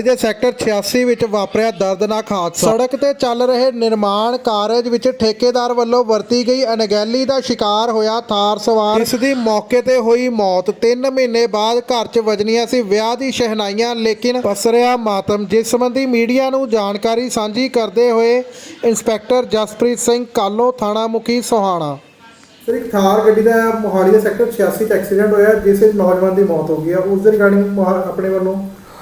ਮੋਹਾਲੀ ਦੇ ਸੈਕਟਰ 86 ਵਿੱਚ ਵਾਪਰਿਆ ਦਰਦਨਾਕ ਹਾਦਸਾ। ਸੜਕ ਤੇ ਚੱਲ ਰਹੇ ਨਿਰਮਾਣ ਕਾਰਜ ਵਿੱਚ ਠੇਕੇਦਾਰ ਵੱਲੋਂ ਵਰਤੀ ਗਈ ਅਣਗਹਿਲੀ ਦਾ ਸ਼ਿਕਾਰ ਹੋਇਆ ਥਾਰ ਸਵਾਰ। ਇਸ ਦੀ ਮੌਕੇ ਤੇ ਹੋਈ ਮੌਤ। 3 ਮਹੀਨੇ ਬਾਅਦ ਘਰ 'ਚ ਵਜਨੀਆਂ ਸੀ ਵਿਆਹ ਦੀ ਸ਼ਹਿਨਾਈਆਂ ਲੇਕਿਨ ਪਸਰਿਆ ਮਾਤਮ। ਜਿਸ ਸੰਬੰਧੀ ਮੀਡੀਆ ਨੂੰ ਜਾਣਕਾਰੀ ਸਾਂਝੀ ਕਰਦੇ ਹੋਏ ਇੰਸਪੈਕਟਰ ਜਸਪ੍ਰੀਤ ਸਿੰਘ ਕਾਲੋ ਥਾਣਾ ਮੁਖੀ ਸੋਹਾਣਾ। ਸਰ ਇੱਕ ਥਾਰ ਗੱਡੀ ਦਾ ਮੋਹਾਲੀ ਦੇ ਸੈਕਟਰ 86 ਚ ਐਕਸੀਡੈਂਟ ਹੋਇਆ ਜਿਸ ਵਿੱਚ ਨੌਜਵਾਨ ਦੀ ਮੌਤ ਹੋ ਗਈ ਹੈ ਉਸ ਦੇ ਰਿਗਾਰਡਿੰਗ ਆਪਣੇ ਵੱਲੋਂ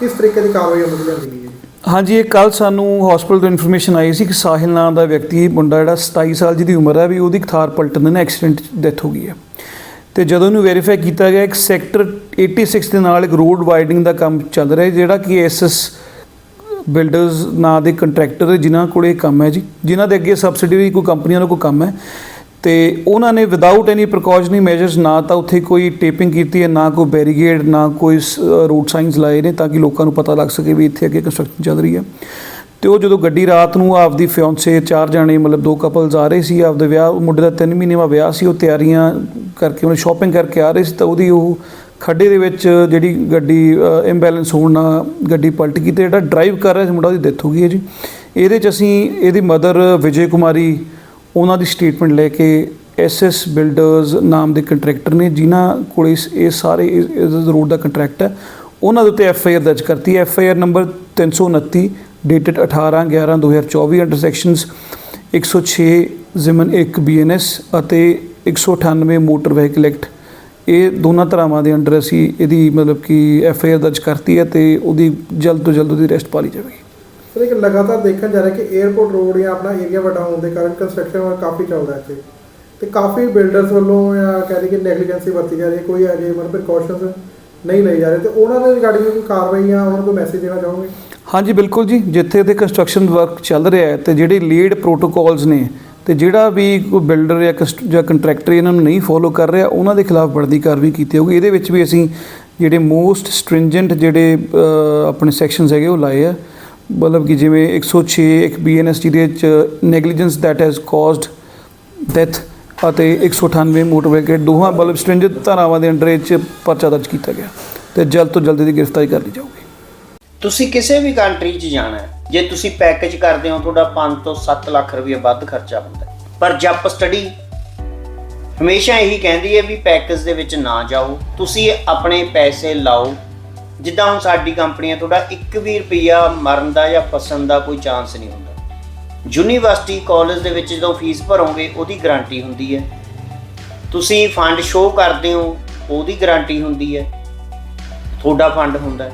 ਕਿਸ ਤਰੀਕੇ ਦੀ ਕਾਰਵਾਈ ਅਮਲ ਵਿੱਚ ਗਈ ਹੈ? ਹਾਂਜੀ, ਇਹ ਕੱਲ ਸਾਨੂੰ ਹਸਪੀਟਲ ਤੋਂ ਇਨਫੋਰਮੇਸ਼ਨ ਆਈ ਸੀ ਕਿ ਸਾਹਿਲ ਨਾਮ ਦਾ ਵਿਅਕਤੀ ਮੁੰਡਾ ਜਿਹੜਾ 27 ਸਾਲ ਜਿਹਦੀ ਉਮਰ ਹੈ ਵੀ ਉਹਦੀ ਥਾਰ ਪਲਟਣ ਦੇ ਨਾਲ ਐਕਸੀਡੈਂਟ ਡੈਥ ਹੋ ਗਈ ਹੈ। ਤੇ ਜਦੋਂ ਇਹਨੂੰ ਵੈਰੀਫਾਈ ਕੀਤਾ ਗਿਆ, ਇੱਕ ਸੈਕਟਰ 86 ਦੇ ਨਾਲ ਇੱਕ ਰੋਡ ਵਾਈਡਿੰਗ ਦਾ ਕੰਮ ਚੱਲ ਰਿਹਾ ਜਿਹੜਾ ਕਿ ਐਸਐਸ ਬਿਲਡਰਸ ਨਾਂ ਦੇ ਕੰਟਰੈਕਟਰ ਜਿਨ੍ਹਾਂ ਕੋਲ ਇਹ ਕੰਮ ਹੈ ਜੀ। ਜਿਨ੍ਹਾਂ ਦੇ ਅੱਗੇ ਸਬਸਿਡੀ ਕੋਈ ਕੰਪਨੀਆਂ ਦਾ ਕੋਈ ਕੰਮ ਹੈ ਤੇ ਉਹਨਾਂ ਨੇ ਵਿਦਆਊਟ ਐਨੀ ਪ੍ਰੀਕਾਸ਼ਨਰੀ ਮੈਜਰਸ ਨਾ ਤਾਂ ਉੱਥੇ ਕੋਈ ਟੇਪਿੰਗ ਕੀਤੀ ਹੈ, ਨਾ ਕੋਈ ਬੈਰੀਗੇਡ ਨਾ ਕੋਈ ਰੋਡ ਸਾਈਨਸ ਲਾਏ ਨੇ ਤਾਂ ਕਿ ਲੋਕਾਂ ਨੂੰ ਪਤਾ ਲੱਗ ਸਕੇ ਵੀ ਇੱਥੇ ਅੱਗੇ ਕੰਸਟਰਕਸ਼ਨ ਚੱਲ ਰਹੀ ਹੈ। ਤੇ ਉਹ ਜਦੋਂ ਗੱਡੀ ਰਾਤ ਨੂੰ ਆਪਦੀ ਫਿਓਂਸੇ ਚਾਰ ਜਾਣੇ ਮਤਲਬ ਦੋ ਕਪਲਸ ਆ ਰਹੇ ਸੀ, ਆਪਦੇ ਵਿਆਹ, ਮੁੰਡੇ ਦਾ 3 ਮਹੀਨੇ ਬਾਅਦ ਵਿਆਹ ਸੀ, ਉਹ ਤਿਆਰੀਆਂ ਕਰਕੇ ਉਹਨੇ ਸ਼ਾਪਿੰਗ ਕਰਕੇ ਆ ਰਹੇ ਸੀ, ਤਾਂ ਉਹਦੀ ਉਹ ਖੱਡੇ ਦੇ ਵਿੱਚ ਜਿਹੜੀ ਗੱਡੀ ਇੰਬੈਲੈਂਸ ਹੋਣ ਨਾਲ ਗੱਡੀ ਪਲਟ ਗਈ ਤੇ ਜਿਹੜਾ ਡਰਾਈਵ ਕਰ ਰਿਹਾ ਸੀ, ਮੁੰਡਾ ਉਹਦੀ ਡੈਥ ਹੋ ਗਈ ਹੈ ਜੀ। ਇਹਦੇ ਚ ਅਸੀਂ, ਇਹਦੀ ਮਦਰ ਵਿਜੇ ਕੁਮਾਰੀ ਉਹਨਾਂ ਦੀ ਸਟੇਟਮੈਂਟ ਲੈ ਕੇ ਐਸਐਸ ਬਿਲਡਰਸ ਨਾਮ ਦੇ ਕੰਟਰੈਕਟਰ ਨੇ, ਜਿਨ੍ਹਾਂ ਕੋਲ ਇਸ, ਇਹ ਸਾਰੇ ਇਸ ਰੋਡ ਦਾ ਕੰਟਰੈਕਟ ਹੈ, ਉਹਨਾਂ ਦੇ ਉੱਤੇ ਐਫ ਆਈ ਆਰ ਦਰਜ ਕਰਤੀ ਹੈ। I R number 329 dated 18 11 2024 under sections 106 ਜ਼ਿਮਨ 1 ਬੀਐਨਐਸ ਅਤੇ 198 ਮੋਟਰ ਵਹੀਕਲ ਐਕਟ ਇਹ ਦੋਨਾਂ ਧਰਾਵਾਂ ਦੇ ਅੰਡਰ ਅਸੀਂ ਇਹਦੀ ਮਤਲਬ ਕਿ ਐਫ ਆਈ ਆਰ ਦਰਜ ਕਰਤੀ ਹੈ ਤੇ ਉਹਦੀ ਜਲਦ ਤੋਂ ਜਲਦ ਉਹਦੀ ਅਰੈਸਟ ਪਾ ਲਈ ਜਾਵੇਗੀ। ਸਰ ਇੱਕ ਲਗਾਤਾਰ ਦੇਖਣ ਜਾ ਰਿਹਾ ਕਿ 에어ਪੋਰਟ ਰੋਡ ਜਾਂ ਆਪਣਾ ਏਰੀਆ ਵੱਡਾ ਹੋਣ ਦੇ ਕਾਰਨ ਕੰਸਟਰਕਸ਼ਨ ਵਰਕ ਕਾਫੀ ਚੱਲਦਾ ਇੱਥੇ। ਤੇ ਕਾਫੀ ਬਿਲਡਰਸ ਵੱਲੋਂ ਜਾਂ ਕਹਿ ਰਹੀ ਕਿ ਨੈਗਲੀਜੈਂਸੀ ਵਰਤੀ ਜਾ ਰਹੀ ਹੈ, ਕੋਈ ਅਜੇ ਮਤਲਬ ਪ੍ਰੀਕਾਸ਼ਨਸ ਨਹੀਂ ਲਈ ਜਾ ਰਹੇ। ਤੇ ਉਹਨਾਂ ਦੇ ਰਿਗਾਰਡਿੰਗ ਕੋਈ ਕਾਰਵਾਈ ਜਾਂ ਉਹਨਾਂ ਨੂੰ ਮੈਸੇਜ ਦੇਣਾ ਚਾਹੋਗੇ? ਹਾਂਜੀ, ਬਿਲਕੁਲ ਜੀ। ਜਿੱਥੇ ਤੇ ਕੰਸਟਰਕਸ਼ਨ ਵਰਕ ਚੱਲ ਰਿਹਾ ਹੈ ਤੇ ਜਿਹੜੇ ਲੀਡ ਪ੍ਰੋਟੋਕਾਲਸ ਨੇ ਤੇ ਜਿਹੜਾ ਵੀ ਕੋਈ ਬਿਲਡਰ ਜਾਂ ਕਸਟ- ਜਾਂ ਕੰਟਰੈਕਟਰ ਇਹਨਾਂ ਨੂੰ ਨਹੀਂ ਫੋਲੋ ਕਰ ਰਿਹਾ, ਉਹਨਾਂ ਦੇ ਖਿਲਾਫ ਬਣਦੀ ਕਾਰਵਾਈ ਕੀਤੀ ਹੋਊਗੀ। ਇਹਦੇ ਵਿੱਚ ਵੀ ਅਸੀਂ ਜਿਹੜੇ ਮੋਸਟ ਸਟ੍ਰਿੰਜੈਂਟ ਜਿਹੜੇ ਆਪਣੇ ਸੈਕਸ਼ਨਸ ਹੈਗੇ ਉਹ ਲਾਏ ਆ। ਮਤਲਬ ਕਿ ਜਿਵੇਂ 106 ਇੱਕ ਬੀਐਨਐਸ ਦੇ ਵਿੱਚ negligence that has caused death ਅਤੇ 198 ਮੋਟਰ ਵਹੀਕਲ, ਦੋਹਾਂ ਮਤਲਬ ਸਟ੍ਰਿੰਜੈਂਟ ਧਾਰਾਵਾਂ ਦੇ ਅੰਡਰ ਇਹ 'ਚ ਪਰਚਾ ਦਰਜ ਕੀਤਾ ਗਿਆ ਤੇ ਜਲਦ ਤੋਂ ਜਲਦ ਦੀ ਗ੍ਰਿਫਤਾਰੀ ਕਰ ਲਈ ਜਾਊਗੀ। ਤੁਸੀਂ ਕਿਸੇ ਵੀ ਕੰਟਰੀ 'ਚ ਜਾਣਾ ਹੈ, ਜੇ ਤੁਸੀਂ ਪੈਕੇਜ ਕਰਦੇ ਹੋ, ਤੁਹਾਡਾ 5 ਤੋਂ 7 ਲੱਖ ਰੁਪਏ ਵੱਧ ਖਰਚਾ ਹੁੰਦਾ ਪਰ ਜੱਪ ਸਟੱਡੀ ਹਮੇਸ਼ਾ ਇਹੀ ਕਹਿੰਦੀ ਹੈ ਵੀ ਪੈਕੇਜ ਦੇ ਵਿੱਚ ਨਾ ਜਾਓ, ਤੁਸੀਂ ਆਪਣੇ ਪੈਸੇ ਲਾਓ ਜਿੱਦਾਂ ਹੁਣ ਸਾਡੀ ਕੰਪਨੀ ਹੈ ਤੁਹਾਡਾ 1 ਵੀ ਰੁਪਿਆ ਮਰਨ ਦਾ ਜਾਂ ਫਸਣ ਦਾ ਕੋਈ ਚਾਂਸ ਨਹੀਂ ਹੁੰਦਾ। ਯੂਨੀਵਰਸਿਟੀ ਕਾਲਜ ਦੇ ਵਿੱਚ ਜਦੋਂ ਫੀਸ ਭਰੋਗੇ, ਉਹਦੀ ਗਾਰੰਟੀ ਹੁੰਦੀ ਹੈ। ਤੁਸੀਂ ਫੰਡ ਸ਼ੋਅ ਕਰਦੇ ਹੋ, ਉਹਦੀ ਗਾਰੰਟੀ ਹੁੰਦੀ ਹੈ। ਤੁਹਾਡਾ ਫੰਡ ਹੁੰਦਾ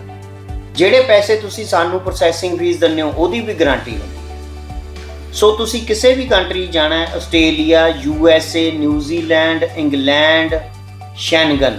ਜਿਹੜੇ ਪੈਸੇ ਤੁਸੀਂ ਸਾਨੂੰ ਪ੍ਰੋਸੈਸਿੰਗ ਫੀਸ ਦਿੰਦੇ ਹੋ, ਉਹਦੀ ਵੀ ਗਾਰੰਟੀ ਹੁੰਦੀ ਸੋ ਤੁਸੀਂ ਕਿਸੇ ਵੀ ਕੰਟਰੀ ਜਾਣਾ ਹੈ, Australia, U S A, New Zealand, England, Schengen.